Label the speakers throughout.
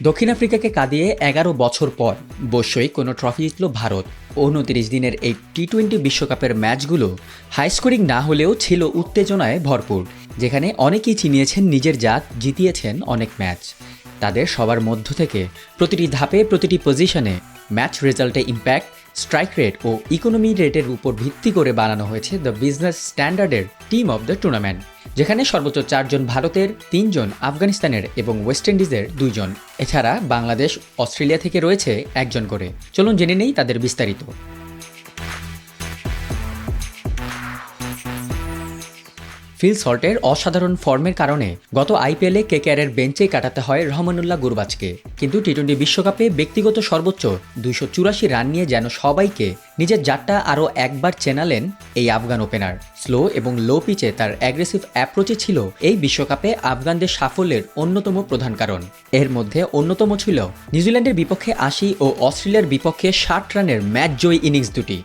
Speaker 1: দক্ষিণ আফ্রিকাকে কাঁদিয়ে এগারো বছর পর বৈশ্বয়িক কোনো ট্রফি জিতল ভারত। উনত্রিশ দিনের এই টি টোয়েন্টি বিশ্বকাপের ম্যাচগুলো হাই স্কোরিং না হলেও ছিল উত্তেজনায় ভরপুর, যেখানে অনেকেই চিনিয়েছেন নিজের জাত, জিতিয়েছেন অনেক ম্যাচ। তাদের সবার মধ্য থেকে প্রতিটি ধাপে প্রতিটি পজিশনে ম্যাচ রেজাল্টে ইম্প্যাক্ট, স্ট্রাইক রেট ও ইকোনমি রেটের উপর ভিত্তি করে বানানো হয়েছে দ্য বিজনেস স্ট্যান্ডার্ডের টিম অব দ্য টুর্নামেন্ট। যেখানে সর্বোচ্চ চারজন ভারতের, তিনজন আফগানিস্তানের এবং ওয়েস্ট ইন্ডিজের দুইজন। এছাড়া বাংলাদেশ, অস্ট্রেলিয়া থেকে রয়েছে একজন করে। চলুন জেনে নেই তাদের বিস্তারিত। ফিল সল্টের অসাধারণ ফর্মের কারণে গত আইপিএলে কেকেআরের বেঞ্চেই কাটাতে হয় রহমানুল্লাহ গুরবাজকে। কিন্তু টি টোয়েন্টি বিশ্বকাপে ব্যক্তিগত সর্বোচ্চ দুইশো চুরাশি রান নিয়ে যেন সবাইকে নিজের জাতটা আরও একবার চেনালেন এই আফগান ওপেনার। স্লো এবং লো পিচে তার অ্যাগ্রেসিভ অ্যাপ্রোচে ছিল এই বিশ্বকাপে আফগানদের সাফল্যের অন্যতম প্রধান কারণ। এর মধ্যে অন্যতম ছিল নিউজিল্যান্ডের বিপক্ষে আশি ও অস্ট্রেলিয়ার বিপক্ষে ষাট রানের ম্যাচ জয়ী ইনিংস দুটি।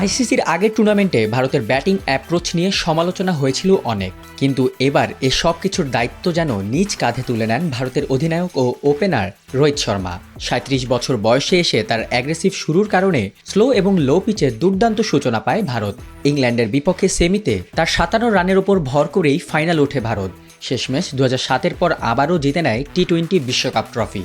Speaker 1: আইসিসির আগের টুর্নামেন্টে ভারতের ব্যাটিং অ্যাপ্রোচ নিয়ে সমালোচনা হয়েছিল অনেক। কিন্তু এবার এ সব কিছুর দায়িত্ব যেন নিজ কাঁধে তুলে নেন ভারতের অধিনায়ক ও ওপেনার রোহিত শর্মা। সাঁত্রিশ বছর বয়সে এসে তার অ্যাগ্রেসিভ শুরুর কারণে স্লো এবং লো পিচে দুর্দান্ত সূচনা পায় ভারত। ইংল্যান্ডের বিপক্ষে সেমিতে তার সাতান্ন রানের ওপর ভর করেই ফাইনাল ওঠে ভারত। শেষমেশ দু হাজার সাতের পর আবারও জিতে নেয় টি টোয়েন্টি বিশ্বকাপ ট্রফি।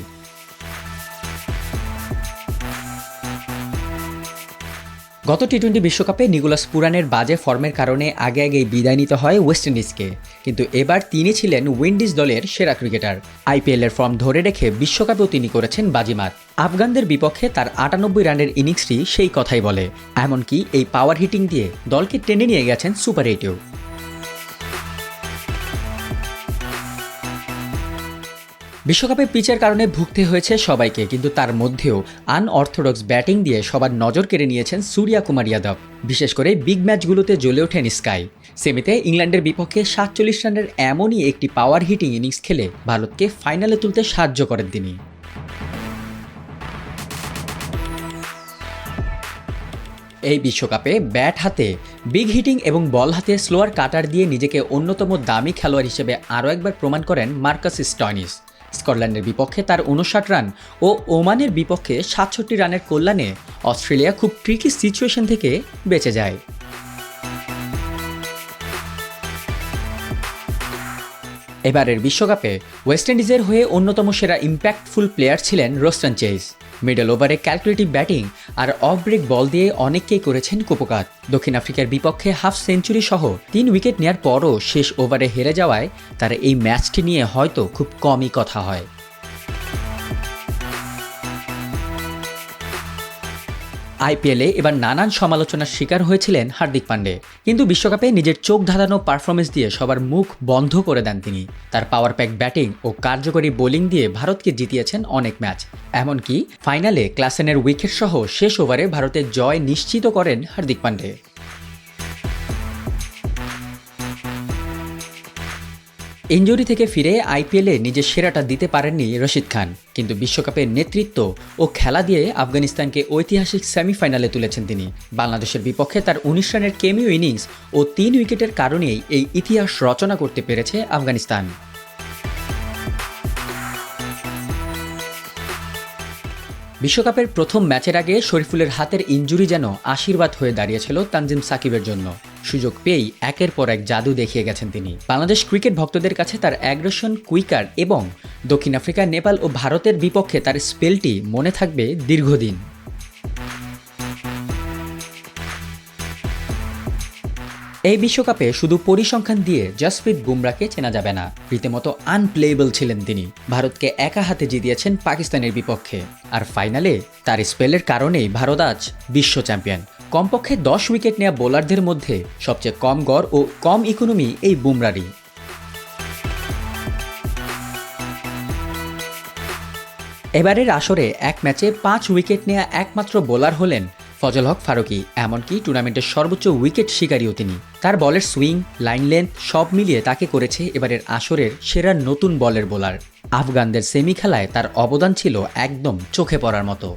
Speaker 1: গত টি টোয়েন্টি বিশ্বকাপে নিকোলাস পুরানের বাজে ফর্মের কারণে আগে আগেই বিদায় নিতে হয় ওয়েস্ট ইন্ডিজকে। কিন্তু এবার তিনি ছিলেন উইন্ডিজ দলের সেরা ক্রিকেটার। আইপিএলের ফর্ম ধরে রেখে বিশ্বকাপেও তিনি করেছেন বাজিমাত। আফগানদের বিপক্ষে তার আটানব্বই রানের ইনিংসটি সেই কথাই বলে। এমনকি এই পাওয়ার হিটিং দিয়ে দলকে টেনে নিয়ে গেছেন সুপার এইটেও বিশ্বকাপে পিচের কারণে ভুগতে হয়েছে সবাইকে, কিন্তু তার মধ্যেও আনঅর্থোডক্স ব্যাটিং দিয়ে সবার নজর কেড়ে নিয়েছেন সূর্যা কুমার যাদব। বিশেষ করে বিগ ম্যাচগুলোতে জ্বলে ওঠেন স্কাই। সেমিতে ইংল্যান্ডের বিপক্ষে সাতচল্লিশ রানের এমনই একটি পাওয়ার হিটিং ইনিংস খেলে ভারতকে ফাইনালে তুলতে সাহায্য করেন তিনি। এই বিশ্বকাপে ব্যাট হাতে, বিগ হিটিং এবং বল হাতে স্লোয়ার কাটার দিয়ে নিজেকে অন্যতম দামি খেলোয়াড় হিসেবে আরও একবার প্রমাণ করেন মার্কাস স্টয়নিস। স্কটল্যান্ডের বিপক্ষে তার উনষাট রান ও ওমানের বিপক্ষে সাতষট্টি রানের কল্যাণে অস্ট্রেলিয়া খুব ট্রিকি সিচুয়েশন থেকে বেঁচে যায়। এবারের বিশ্বকাপে ওয়েস্ট ইন্ডিজের হয়ে অন্যতম সেরা ইম্প্যাক্টফুল প্লেয়ার ছিলেন রোস্টান চেইস মিডল ওভারে ক্যালকুলেটিভ ব্যাটিং আর অফ ব্রেক বল দিয়ে অনেককেই করেছেন কুপকাত দক্ষিণ আফ্রিকার বিপক্ষে হাফ সেঞ্চুরি সহ তিন উইকেট নেয়ার পরও শেষ ওভারে হেরে যাওয়ায় তার এই ম্যাচটি নিয়ে হয়তো খুব কমই কথা হয়। আইপিএলে এবার নানান সমালোচনার শিকার হয়েছিলেন হার্দিক পান্ডে। কিন্তু বিশ্বকাপে নিজের চোখ ধাঁধানো পারফরমেন্স দিয়ে সবার মুখ বন্ধ করে দেন তিনি। তার পাওয়ার প্যাক ব্যাটিং ও কার্যকরী বোলিং দিয়ে ভারতকে জিতিয়েছেন অনেক ম্যাচ এমনকি ফাইনালে ক্লাসেনের উইকেট সহ শেষ ওভারে ভারতের জয় নিশ্চিত করেন হার্দিক পান্ডে। ইঞ্জুরি থেকে ফিরে আইপিএলে নিজের সেরাটা দিতে পারেননি রশিদ খান। কিন্তু বিশ্বকাপের নেতৃত্ব ও খেলা দিয়ে আফগানিস্তানকে ঐতিহাসিক সেমিফাইনালে তুলেছেন তিনি। বাংলাদেশের বিপক্ষে তার উনিশ রানের কেমিও ইনিংস ও তিন উইকেটের কারণেই এই ইতিহাস রচনা করতে পেরেছে আফগানিস্তান। বিশ্বকাপের প্রথম ম্যাচের আগে শরীফুলের হাতের ইঞ্জুরি যেন আশীর্বাদ হয়ে দাঁড়িয়েছিল তানজিম সাকিবের জন্য। সুযোগ পেয়েই একের পর এক জাদু দেখিয়ে গেছেন তিনি। বাংলাদেশ ক্রিকেট ভক্তদের কাছে তার অ্যাগ্রেশন, কুইকার এবং দক্ষিণ আফ্রিকা, নেপাল ও ভারতের বিপক্ষে তার স্পেলটি মনে থাকবে দীর্ঘদিন। এই বিশ্বকাপে শুধু পরিসংখ্যান দিয়ে জসপ্রীত বুমরাকে চেনা যাবে না, রীতিমতো আনপ্লেয়েবল ছিলেন তিনি। ভারতকে একা হাতে জিতিয়েছেন পাকিস্তানের বিপক্ষে। আর ফাইনালে তার স্পেলের কারণেই ভারত আজ বিশ্ব চ্যাম্পিয়ন কমপক্ষে দশ উইকেট নেওয়া বোলারদের মধ্যে সবচেয়ে কম গড় ও কম ইকোনমি এই বুমরারই এবারের আসরে এক ম্যাচে পাঁচ উইকেট নেওয়া একমাত্র বোলার হলেন ফজল হক ফারুকি, এমনকি টুর্নামেন্টের সর্বোচ্চ উইকেট শিকারীও তিনি। তার বলের সুইং, লাইন লেন্থ সব মিলিয়ে তাকে করেছে এবারের আসরের সেরা নতুন বলের বোলার। আফগানদের সেমি খেলায় তার অবদান ছিল একদম চোখে পড়ার মতো।